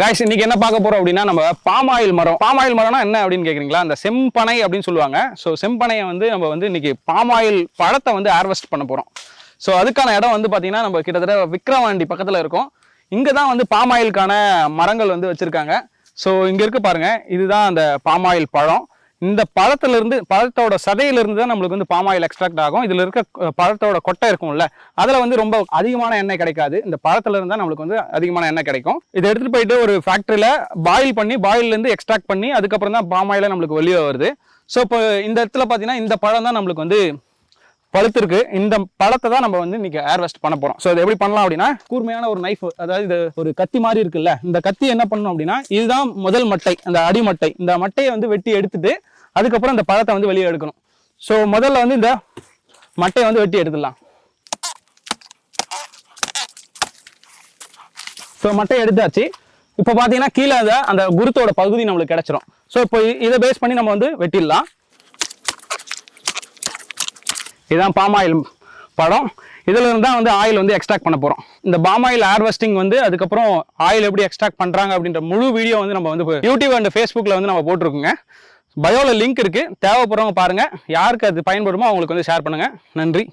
Guys இன்னைக்கு என்ன பார்க்க போறோம் அப்படின்னா நம்ம பாமாயில் மரம். பாமாயில் மரம்னா என்ன அப்படின்னு கேக்குறீங்களா? அந்த செம்பனை அப்படின்னு சொல்லுவாங்க. ஸோ செம்பனையை வந்து நம்ம வந்து இன்னைக்கு பாமாயில் பழத்தை வந்து ஹார்வெஸ்ட் பண்ண போறோம். ஸோ அதுக்கான இடம் வந்து பார்த்தீங்கன்னா நம்ம கிட்டத்தட்ட விக்ரவாண்டி பக்கத்தில் இருக்கோம். இங்கே தான் வந்து பாமாயிலுக்கான மரங்கள் வந்து வச்சுருக்காங்க. ஸோ இங்கே இருக்கு பாருங்க. இதுதான் அந்த பாமாயில் பழம். இந்த பழத்திலிருந்து பழத்தோட சதையிலிருந்து தான் நம்மளுக்கு வந்து பாமாயில் எக்ஸ்ட்ராக்ட் ஆகும். இதில் இருக்க பழத்தோட கொட்டை இருக்கும்ல அதில் வந்து ரொம்ப அதிகமான எண்ணெய் கிடைக்காது. இந்த பழத்துல இருந்தால் நம்மளுக்கு வந்து அதிகமான எண்ணெய் கிடைக்கும். இதை எடுத்துகிட்டு போயிட்டு ஒரு ஃபேக்ட்ரியில் பாயில் பண்ணி பாயில்ல எக்ஸ்ட்ராக்ட் பண்ணி அதுக்கப்புறம் தான் பாமாயில நம்மளுக்கு வெளியே வருது. ஸோ இப்போ இந்த இடத்துல பார்த்தீங்கன்னா இந்த பழம் தான் நம்மளுக்கு வந்து பழுத்திருக்கு. இந்த பழத்தை தான் நம்ம வந்து இன்னைக்கு ஏர்வெஸ்ட் பண்ண போகிறோம் ஸோ இது எப்படி பண்ணலாம் அப்படின்னா கூர்மையான ஒரு நைஃப் அதாவது இது ஒரு கத்தி மாதிரி இருக்குல்ல இந்த கத்தி என்ன பண்ணணும் அப்படின்னா இதுதான் முதல் மட்டை அந்த அடிமட்டை இந்த மட்டையை வந்து வெட்டி எடுத்துட்டு அதுக்கப்புறம் இந்த பழத்தை வந்து வெளியே எடுக்கணும். ஸோ முதல்ல வந்து இந்த மட்டையை வந்து வெட்டி எடுத்துடலாம். ஸோ மட்டையை எடுத்தாச்சு. இப்போ பார்த்தீங்கன்னா கீழே அந்த குருத்தோட பகுதி நம்மளுக்கு கிடைச்சிரும். ஸோ இப்போ இதை பேஸ் பண்ணி நம்ம வந்து வெட்டிடலாம். இதுதான் பாமாயில் படம் இதில் இருந்தால் தான் வந்து ஆயில் வந்து எக்ஸ்ட்ராக்ட் பண்ண போகிறோம் இந்த பாம் ஆயில் ஹார்வெஸ்டிங் வந்து அதுக்கப்புறம் ஆயில் எப்படி எக்ஸ்ட்ராக்ட் பண்ணுறாங்க அப்படின்ற முழு வீடியோ வந்து நம்ம வந்து யூடியூப் அண்ட் ஃபேஸ்புக்கில் வந்து நம்ம போட்டிருக்கோங்க. பயோல லிங்க் இருக்குது தேவைப்படுறவங்க பாருங்கள் யாருக்கு அது பயன்படுமோ அவங்களுக்கு வந்து ஷேர் பண்ணுங்கள் நன்றி.